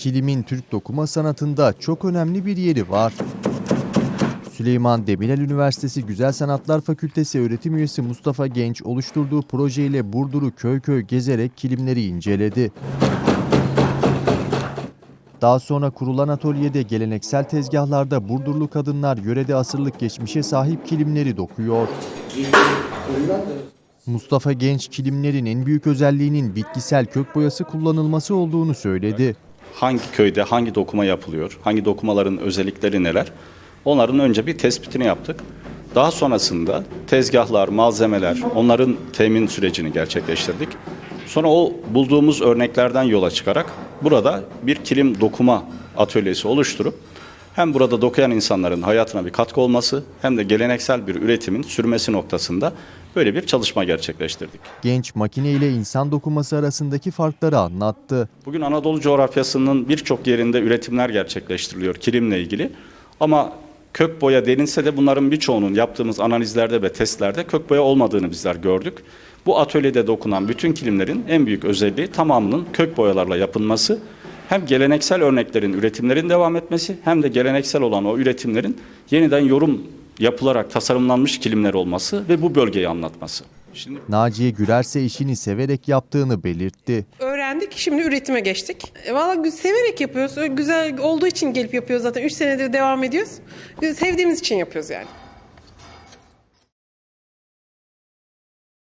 Kilimin Türk dokuma sanatında çok önemli bir yeri var. Süleyman Demirel Üniversitesi Güzel Sanatlar Fakültesi öğretim üyesi Mustafa Genç oluşturduğu projeyle Burdur'u köy köy gezerek kilimleri inceledi. Daha sonra kurulan atölyede geleneksel tezgahlarda Burdurlu kadınlar yörede asırlık geçmişe sahip kilimleri dokuyor. Mustafa Genç kilimlerin en büyük özelliğinin bitkisel kök boyası kullanılması olduğunu söyledi. Hangi köyde hangi dokuma yapılıyor, hangi dokumaların özellikleri neler, onların önce bir tespitini yaptık. Daha sonrasında tezgahlar, malzemeler, onların temin sürecini gerçekleştirdik. Sonra o bulduğumuz örneklerden yola çıkarak burada bir kilim dokuma atölyesi oluşturup hem burada dokuyan insanların hayatına bir katkı olması hem de geleneksel bir üretimin sürmesi noktasında böyle bir çalışma gerçekleştirdik. Genç makine ile insan dokuması arasındaki farkları anlattı. Bugün Anadolu coğrafyasının birçok yerinde üretimler gerçekleştiriliyor kilimle ilgili. Ama kök boya denilse de bunların birçoğunun yaptığımız analizlerde ve testlerde kök boya olmadığını bizler gördük. Bu atölyede dokunan bütün kilimlerin en büyük özelliği tamamının kök boyalarla yapılması. Hem geleneksel örneklerin üretimlerin devam etmesi hem de geleneksel olan o üretimlerin yeniden yorum yapılarak tasarımlanmış kilimler olması ve bu bölgeyi anlatması. Şimdi Naciye Gürerse işini severek yaptığını belirtti. Öğrendik, şimdi üretime geçtik. E, Valla severek yapıyoruz. Güzel olduğu için gelip yapıyoruz zaten. 3 senedir devam ediyoruz. Sevdiğimiz için yapıyoruz yani.